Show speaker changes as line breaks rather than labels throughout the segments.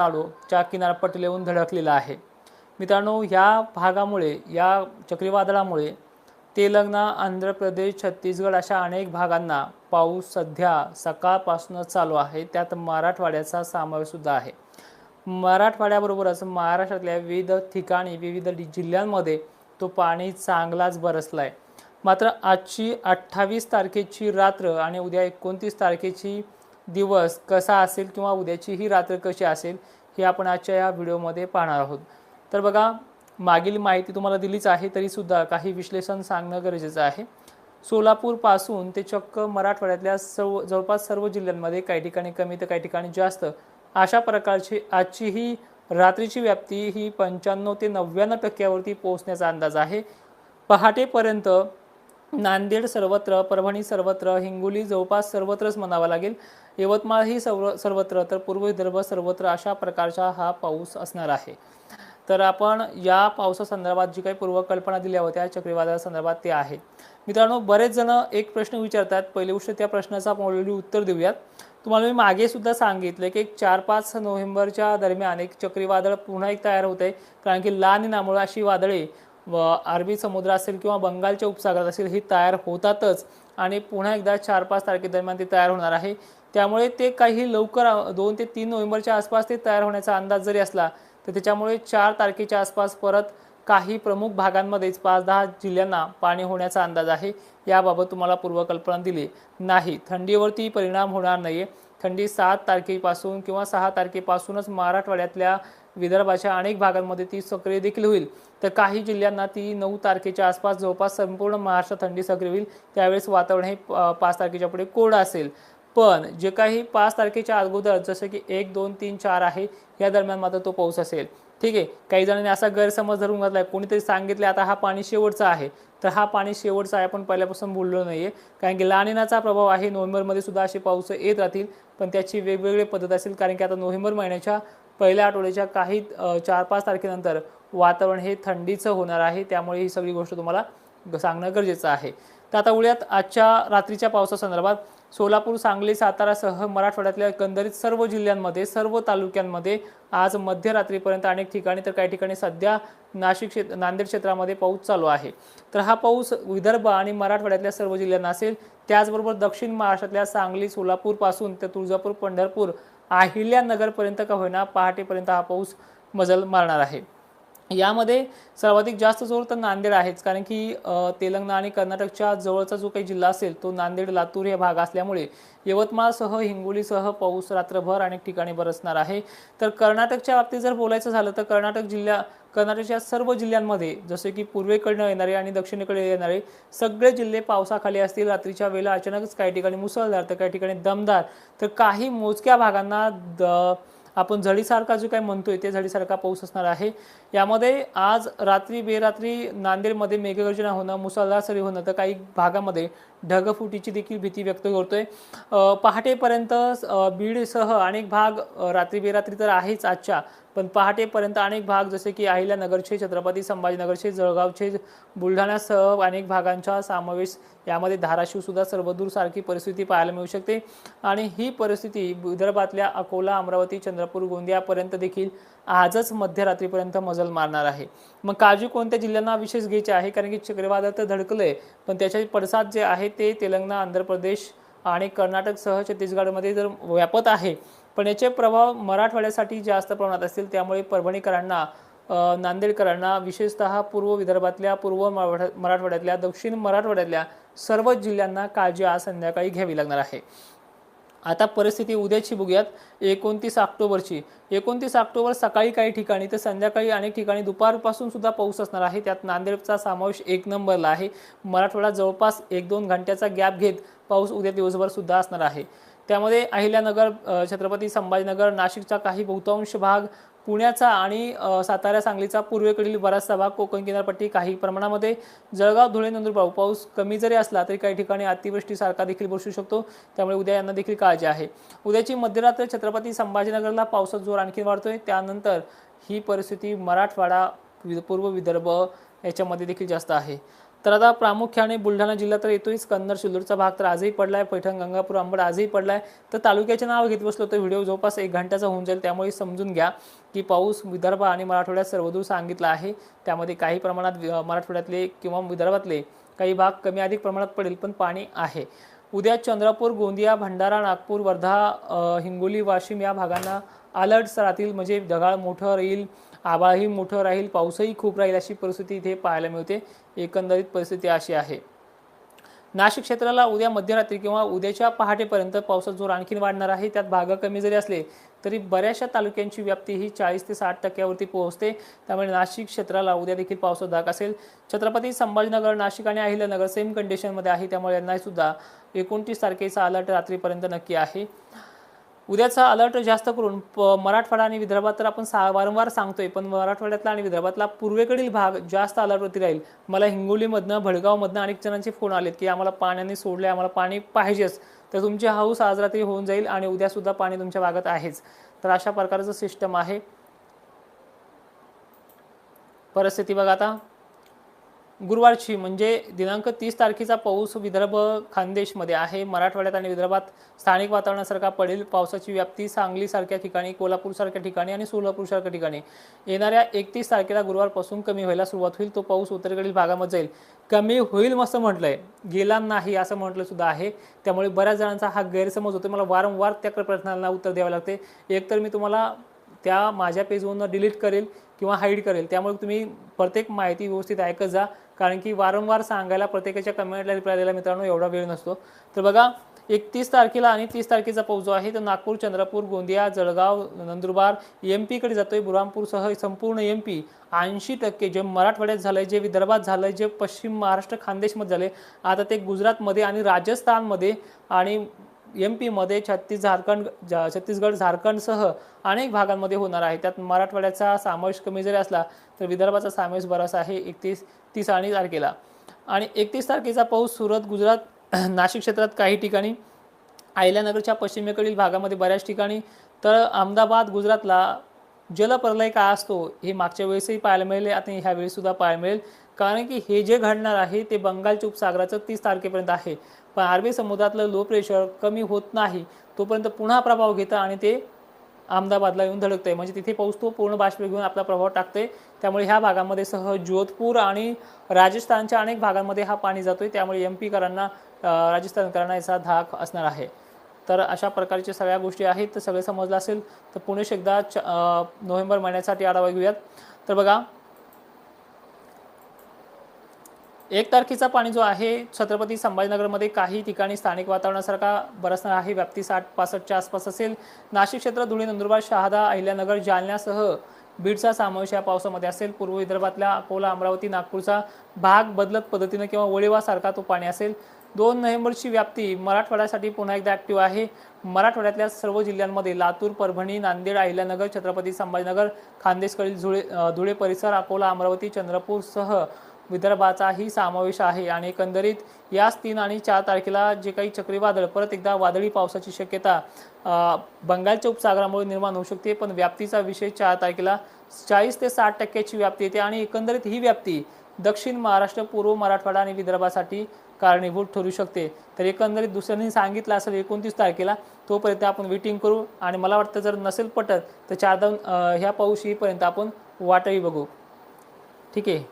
च्या किनारपट्टीला येऊन धडकलेला आहे. मित्रांनो ह्या भागामुळे या चक्रीवादळामुळे तेलंगणा आंध्र प्रदेश छत्तीसगड अशा अनेक भागांना पाऊस सध्या सकाळपासूनच चालू आहे. त्यात मराठवाड्याचा समावेशसुद्धा आहे. मराठवाड्याबरोबरच महाराष्ट्रातल्या विविध ठिकाणी विविध जिल्ह्यांमध्ये तो पाणी चांगलाच बरसला आहे मात्र आजची अठ्ठावीस तारखेची रात्र आणि उद्या एकोणतीस तारखेची दिवस कसा असेल किंवा उद्याची ही रात्र कशी असेल हे आपण आजच्या या व्हिडिओमध्ये पाहणार आहोत. तर बघा मागील माहिती तुम्हाला दिलीच आहे तरीसुद्धा काही विश्लेषण सांगणं गरजेचं आहे. सोलापूरपासून ते चक्क मराठवाड्यातल्या सर्व जवळपास सर्व जिल्ह्यांमध्ये काही ठिकाणी कमी तर काही ठिकाणी जास्त अशा प्रकारची आजची ही रात्रीची व्याप्ती ही पंच्याण्णव ते नव्याण्णव टक्क्यावरती पोहोचण्याचा अंदाज आहे. पहाटेपर्यंत नांदेड सर्वत्र परभणी सर्वत्र हिंगोली जवळपास सर्वत्रच म्हणावा लागेल. यवतमाळ ही सर्व सर्वत्र तर पूर्व विदर्भ सर्वत्र अशा प्रकारचा हा पाऊस असणार आहे. तर आपण या पावसासंदर्भात जी काही पूर्वकल्पना दिल्या होत्या चक्रीवादळासंदर्भात ते आहे. मित्रांनो बरेच जण एक प्रश्न विचारतात. पहिले गोष्ट त्या प्रश्नाचा आपण ऑलरेडी उत्तर देऊयात. तुम्हाला मी मागे सुद्धा सांगितलं की एक चार पाच नोव्हेंबरच्या दरम्यान एक चक्रीवादळ पुन्हा एक तयार होत आहे कारण की लहान निनामुळे अशी वादळे व अरबी समुद्र असेल किंवा बंगालच्या उपसागरात असेल ही तयार होतातच. आणि पुन्हा एकदा चार पाच तारखेदरम्यान ते तयार होणार आहे. त्यामुळे ते काही लवकर दोन ते तीन नोव्हेंबरच्या आसपास ते तयार होण्याचा अंदाज जरी असला तर त्याच्यामुळे चार तारखेच्या आसपास परत काही प्रमुख भागांमध्येच पाच दहा जिल्ह्यांना पाणी होण्याचा अंदाज आहे. याबाबत तुम्हाला पूर्वकल्पना दिली नाही. थंडीवरती परिणाम होणार नाही थंडी सात तारखेपासून किंवा सहा तारखेपासूनच मराठवाड्यातल्या विदर्भाच्या अनेक भागांमध्ये ती सक्रिय देखील होईल. तर काही जिल्ह्यांना ती नऊ तारखेच्या आसपास जवळपास संपूर्ण महाराष्ट्र थंडी सक्रिय होईल. त्यावेळेस वातावरण हे पाच तारखेच्या पुढे कोरडं असेल. पण जे काही पाच तारखेच्या अगोदर जसं की एक दोन तीन चार आहे या दरम्यान मात्र तो पाऊस असेल. ठीक आहे? काही जणांनी असा गैरसमज धरून घातला आहे कोणीतरी सांगितले आता हा पाणी शेवटचा आहे. तर हा पाणी शेवटचा आहे आपण पहिल्यापासून बोललो आहे कारण की लानिनाचा प्रभाव आहे. नोव्हेंबरमध्ये सुद्धा असे पाऊस येत राहतील. पण त्याची वेगवेगळी पद्धत असेल. कारण की आता नोव्हेंबर महिन्याच्या पहिल्या आठवड्याच्या काही चार पाच तारखेनंतर वातावरण हे थंडीचं होणार आहे. त्यामुळे ही सगळी गोष्ट तुम्हाला सांगणं गरजेचं आहे. तर आता उळ्यात आजच्या रात्रीच्या पावसासंदर्भात सोलापूर सांगली सातारासह मराठवाड्यातल्या एकंदरीत सर्व जिल्ह्यांमध्ये सर्व तालुक्यांमध्ये आज मध्यरात्रीपर्यंत अनेक ठिकाणी तर काही ठिकाणी सध्या नाशिक क्षेत्र नांदेड क्षेत्रामध्ये पाऊस चालू आहे. तर हा पाऊस विदर्भ आणि मराठवाड्यातल्या सर्व जिल्ह्यांना असेल. त्याचबरोबर दक्षिण महाराष्ट्रातल्या सांगली सोलापूरपासून ते तुळजापूर पंढरपूर अहिल्यानगरपर्यंत का होईना पहाटेपर्यंत हा पाऊस मजल मारणार आहे. यामध्ये सर्वाधिक जास्त जोर तर नांदेड आहेच कारण की तेलंगणा आणि कर्नाटकच्या जवळचा जो काही जिल्हा असेल तो नांदेड लातूर हे भाग असल्यामुळे यवतमाळसह हिंगोलीसह पाऊस रात्रभर अनेक ठिकाणी बरसणार आहे. तर कर्नाटकच्या बाबतीत जर बोलायचं झालं तर कर्नाटक जिल्ह्या कर्नाटकच्या सर्व जिल्ह्यांमध्ये जसे की पूर्वेकडनं येणारे आणि दक्षिणेकडे येणारे सगळे जिल्हे पावसाखाली असतील. रात्रीच्या वेळेला अचानकच काही ठिकाणी मुसळधार तर काही ठिकाणी दमदार तर काही मोजक्या भागांना द आपण झडीसारखा जो काय म्हणतोय ते झडीसारखा पाऊस असणार आहे. यामध्ये आज रात्री बेरात्री नांदेडमध्ये मेघगर्जना होणं मुसळधार सरी होणं तर काही भागामध्ये ढगफुटीची देखील भीती व्यक्त करतोय. पहाटेपर्यंत बीडसह अनेक भाग रात्री बेरात्री तर आहेच आजच्या पण पहाटेपर्यंत अनेक भाग जसे की अहिल्यानगरचे छत्रपती संभाजीनगरचे जळगावचे बुलढाण्यासह अनेक भागांचा समावेश यामध्ये धाराशिवसुद्धा सर्वदूर सारखी परिस्थिती पाहायला मिळू शकते. आणि ही परिस्थिती विदर्भातल्या अकोला अमरावती चंद्रपूर गोंदियापर्यंत देखील आजच मध्यरात्रीपर्यंत मजल मारणार आहे. मग काळजी कोणत्या जिल्ह्यांना विशेष घ्यायची आहे? कारण की चक्रीवादळ तर धडकलंय पण त्याचे पडसाद जे आहे ते तेलंगणा आंध्र प्रदेश आणि कर्नाटकसह छत्तीसगडमध्ये जर व्यापत आहे पण याचे प्रभाव मराठवाड्यासाठी जास्त प्रमाणात असतील त्यामुळे परभणीकरांना नांदेडकरांना विशेषतः पूर्व विदर्भातल्या पूर्व मराठवाड्यातल्या दक्षिण मराठवाड्यातल्या सर्व जिल्ह्यांना काळजी आज संध्याकाळी घ्यावी लागणार आहे. आता परिस्थिती उद्याची बघूयात. एकोणतीस ऑक्टोबरची. एकोणतीस ऑक्टोबर सकाळी काही ठिकाणी तर संध्याकाळी अनेक ठिकाणी दुपारपासून सुद्धा पाऊस असणार आहे. त्यात नांदेडचा समावेश एक नंबरला आहे. मराठवाडा जवळपास एक दोन घंट्याचा गॅप घेत पाऊस उद्या दिवसभर सुद्धा असणार आहे. त्यामध्ये अहिल्यानगर छत्रपती संभाजीनगर नाशिकचा काही बहुतांश भाग पुण्याचा आणि सातारा सांगलीचा पूर्वेकडील बराचसा भाग कोकण किनारपट्टी काही प्रमाणामध्ये जळगाव धुळे नंदुरबार पाऊस कमी जरी असला तरी काही ठिकाणी अतिवृष्टीसारखा देखील बसू शकतो. त्यामुळे उद्या यांना देखील काळजी आहे. उद्याची मध्यरात्र छत्रपती संभाजीनगरला पावसाचा जोर आणखी वाढतोय. त्यानंतर ही परिस्थिती मराठवाडा पूर्व विदर्भ याच्यामध्ये देखील जास्त आहे. तर आता प्रामुख्याने बुलढाणा जिल्हा तर येतोच कन्नड शिल्लूरचा भाग तर आजही पडलाय. पैठण गंगापूर अंबड आजही पडलाय. तर तालुक्याचे नाव घेत बसलो तर व्हिडिओ जवळपास एक घंट्याचा होऊन जाईल. त्यामुळे समजून घ्या की पाऊस विदर्भ आणि मराठवाड्यात सर्वदूर सांगितला आहे. त्यामध्ये काही प्रमाणात मराठवाड्यातले किंवा विदर्भातले काही भाग कमी अधिक प्रमाणात पडेल पण पाणी आहे. उद्या चंद्रपूर गोंदिया भंडारा नागपूर वर्धा हिंगोली वाशिम या भागांना अलर्ट राहतील. म्हणजे ढगाळ मोठं राहील. आभाळही मोठं राहील पाऊसही खूप राहील अशी परिस्थिती इथे पाहायला मिळते. एकंदरीत परिस्थिती अशी आहे. नाशिक क्षेत्राला उद्या मध्यरात्री किंवा उद्याच्या पहाटेपर्यंत पावसाचा जोर आणखीन वाढणार आहे. त्यात भाग कमी जरी असले तरी बऱ्याचशा तालुक्यांची व्याप्ती ही चाळीस ते साठ टक्क्यावरती पोहोचते. त्यामुळे नाशिक क्षेत्राला उद्या देखील पावसाचा धाक असेल. छत्रपती संभाजीनगर नाशिक आणि अहिल्यानगर सेम कंडिशनमध्ये आहे. त्यामुळे यांना सुद्धा एकोणतीस तारखेचा अलर्ट रात्रीपर्यंत नक्की आहे. उद्याचा अलर्ट जास्त करून प- मराठवाडा आणि विदर्भात तर आपण सा वारंवार सांगतोय पण मराठवाड्यातला आणि विदर्भातला पूर्वेकडील भाग जास्त अलर्टवरती राहील. मला हिंगोलीमधनं भडगावमधनं अनेक जणांचे फोन आलेत की आम्हाला पाण्याने सोडले आम्हाला पाणी पाहिजेच. तर तुमची हाऊस आज रात्री होऊन जाईल आणि उद्यासुद्धा पाणी तुमच्या भागात आहेच. तर अशा प्रकारचं सिस्टम आहे. परिस्थिती बघा आता. गुरुवारची म्हणजे दिनांक तीस तारखेचा पाऊस विदर्भ खानदेशमध्ये आहे. मराठवाड्यात आणि विदर्भात स्थानिक वातावरणासारखा पडेल. पावसाची व्याप्ती सांगलीसारख्या ठिकाणी कोल्हापूरसारख्या ठिकाणी आणि सोलापूरसारख्या ठिकाणी. येणाऱ्या एकतीस तारखेला गुरुवारपासून कमी व्हायला सुरुवात होईल. तो पाऊस उत्तरेकडील भागामध्ये जाईल. कमी होईल मस्त म्हटलंय. गेला नाही असं म्हटलं सुद्धा आहे. त्यामुळे बऱ्याच जणांचा हा गैरसमज होतो मला वारंवार त्या प्रश्नांना उत्तर द्यावं लागते एकतर मी तुम्हाला त्या माझ्या पेजवरून डिलीट करेल किंवा हाईड करेल. त्यामुळे तुम्ही प्रत्येक माहिती व्यवस्थित ऐकत जा. कारण की वारंवार सांगायला प्रत्येकाच्या कमेंटला रिप्लाय द्यायला मित्रांनो एवढा वेळ नसतो. तर बघा एकतीस तारखेला आणि तीस तारखेचा पाऊस जो आहे तो नागपूर चंद्रपूर गोंदिया जळगाव नंदुरबार एम पीकडे जातोय. बुरामपूरसह संपूर्ण एम पी ऐंशी टक्के जे मराठवाड्यात झालंय जे विदर्भात झालंय जे पश्चिम महाराष्ट्र खानदेशमध्ये झाले आता ते गुजरातमध्ये आणि राजस्थानमध्ये आणि एम पीमध्ये छत्तीस झारखंड जा- छत्तीसगड झारखंडसह अनेक भागांमध्ये होणार आहे. त्यात मराठवाड्याचा समावेश कमी जरी असला तर विदर्भाचा समावेश बरासा आहे एकतीस तीस आणि तारखेला. आणि एकतीस तारखेचा पाऊस सुरत गुजरात नाशिक क्षेत्रात काही ठिकाणी अहिल्यानगरच्या पश्चिमेकडील भागामध्ये बऱ्याच ठिकाणी तर अहमदाबाद गुजरातला जलप्रलय काय असतो हे मागच्या वेळेसही पाहायला मिळेल आणि ह्या वेळेस सुद्धा पाहायला मिळेल. कारण की हे जे घडणार आहे ते बंगालच्या उपसागराचं तीस तारखेपर्यंत आहे. पण अरबी समुद्रातलं लो प्रेशर कमी होत नाही तोपर्यंत पुन्हा प्रभाव घेतं आणि ते अहमदाबादला येऊन धडकतंय. म्हणजे तिथे पाऊस तो पूर्ण बाष्प घेऊन आपला प्रभाव टाकतोय. त्यामुळे ह्या भागामध्ये सह जोधपूर आणि राजस्थानच्या अनेक भागांमध्ये हा पाणी जातोय. त्यामुळे एम पीकरांना राजस्थानकरांना याचा धाक असणार आहे. तर अशा प्रकारच्या सगळ्या गोष्टी आहेत. तर सगळे समजलं असेल तर पुणे एकदा च- नोव्हेंबर महिन्यासाठी आढावा घेऊयात. तर बघा एक तारखेचा पाणी जो आहे छत्रपती संभाजीनगरमध्ये काही ठिकाणी स्थानिक वातावरणासारखा बरसणार आहे. व्याप्ती साठ पासष्टच्या आसपास असेल. नाशिक क्षेत्र धुळे नंदुरबार शहादा अहिल्यानगर जालन्यासह बीडचा समावेश या पावसामध्ये असेल. पूर्व विदर्भातल्या अकोला अमरावती नागपूरचा भाग बदलत पद्धतीनं किंवा वळीवासारखा तो पाणी असेल. दोन नोव्हेंबरची व्याप्ती मराठवाड्यासाठी पुन्हा एकदा ॲक्टिव्ह आहे. मराठवाड्यातल्या सर्व जिल्ह्यांमध्ये लातूर परभणी नांदेड अहिल्यानगर छत्रपती संभाजीनगर खानदेशकडील धुळे धुळे परिसर अकोला अमरावती चंद्रपूरसह विदर्भाचाही समावेश आहे आणि एकंदरीत याच तीन आणि चार तारखेला जे काही चक्रीवादळ परत एकदा वादळी पावसाची शक्यता बंगालच्या उपसागरामुळे निर्माण होऊ शकते पण व्याप्तीचा विषय चार तारखेला चाळीस ते साठ टक्क्याची व्याप्ती येते आणि एकंदरीत ही व्याप्ती दक्षिण महाराष्ट्र पूर्व मराठवाडा आणि विदर्भासाठी कारणीभूत ठरू शकते. तर एकंदरीत दुसऱ्यांनी सांगितलं असेल एकोणतीस तारखेला तोपर्यंत आपण वेटिंग करू आणि मला वाटतं जर नसेल पटत तर चार दोन ह्या पाऊस येईपर्यंत आपण वाटही बघू. ठीक आहे.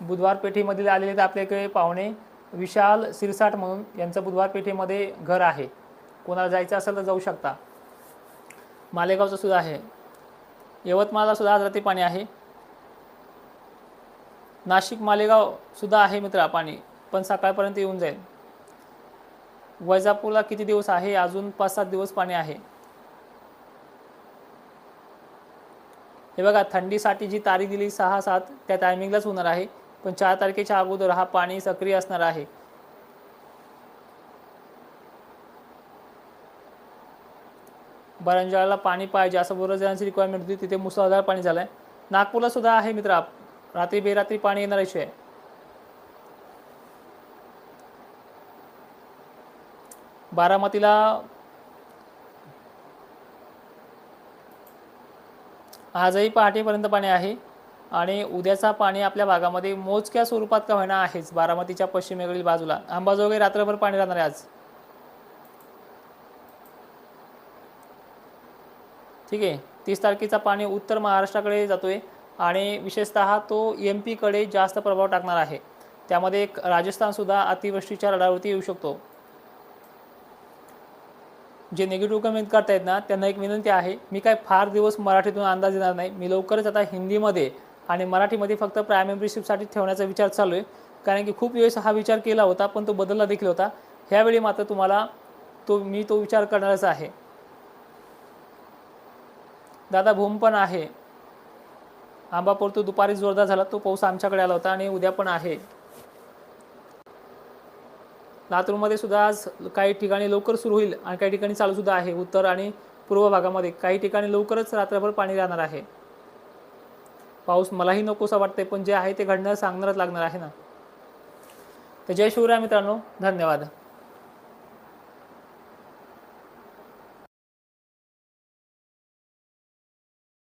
बुधवार पेठेमधील आलेले आपल्याकडे पाहुणे विशाल सिरसाट म्हणून यांचं बुधवार पेठेमध्ये घर आहे. कोणाला जायचं असेल तर जाऊ शकता. मालेगावचं सुद्धा आहे. यवतमाळला सुद्धा आज पाणी आहे. नाशिक मालेगाव सुद्धा आहे मित्रा पाणी पण सकाळपर्यंत येऊन जाईल. वैजापूरला किती दिवस आहे? अजून पाच सात दिवस पाणी आहे. हे बघा थंडीसाठी जी तारीख दिली सहा सात त्या टायमिंगलाच होणार आहे. पण चार तारखेच्या अगोदर हा पाणी सक्रिय असणार आहे. बरंजाळाला पाणी पाहिजे असं बरोबर जणांची रिक्वायरमेंट होती. तिथे मुसळधार पाणी झालंय. नागपूरला सुद्धा आहे मित्र. रात्री बेरात्री पाणी येणार आहे बारामतीला आजही पहाटेपर्यंत पाणी आहे. आणि उद्याचा पाणी आपल्या भागामध्ये मोजक्या स्वरूपात का होईना आहेच. बारामतीच्या पश्चिमेकडील बाजूला. अंबाजोगाई रात्रभर पाणी राहणार आहे आज. ठीक आहे. तीस तारखेचा पाणी उत्तर महाराष्ट्राकडे जातो आहे आणि विशेषतः तो एम पीकडे जास्त प्रभाव टाकणार आहे. त्यामध्ये एक राजस्थानसुद्धा अतिवृष्टीच्या रडावरती येऊ शकतो. जे निगेटिव्ह कमेंट करतायत ना त्यांना एक विनंती आहे मी काय फार दिवस मराठीतून अंदाज येणार नाही. मी लवकरच आता हिंदीमध्ये आणि मराठीमध्ये फक्त प्रायम मेंबरशिपसाठी ठेवण्याचा विचार चालू आहे कारण की खूप वेळेस हा विचार केला होता पण तो बदलला देखील होता. ह्यावेळी मात्र तुम्हाला तो मी तो विचार करणारच आहे. दादा भूम पण आहे. आंबापूर तो दुपारी जोरदार झाला. तो पाऊस आमच्याकडे आला होता आणि उद्या पण आहे. लातूरमध्ये सुद्धा आज काही ठिकाणी लवकर सुरू होईल आणि काही ठिकाणी चालूसुद्धा आहे. उत्तर आणि पूर्व भागामध्ये काही ठिकाणी लवकरच रात्रभर पाणी राहणार आहे. पाऊस मलाही नकोसा वाटते पण जे आहे ते घडणं सांगणारच लागणार आहे ना. तर जय शिवराय मित्रांनो धन्यवाद.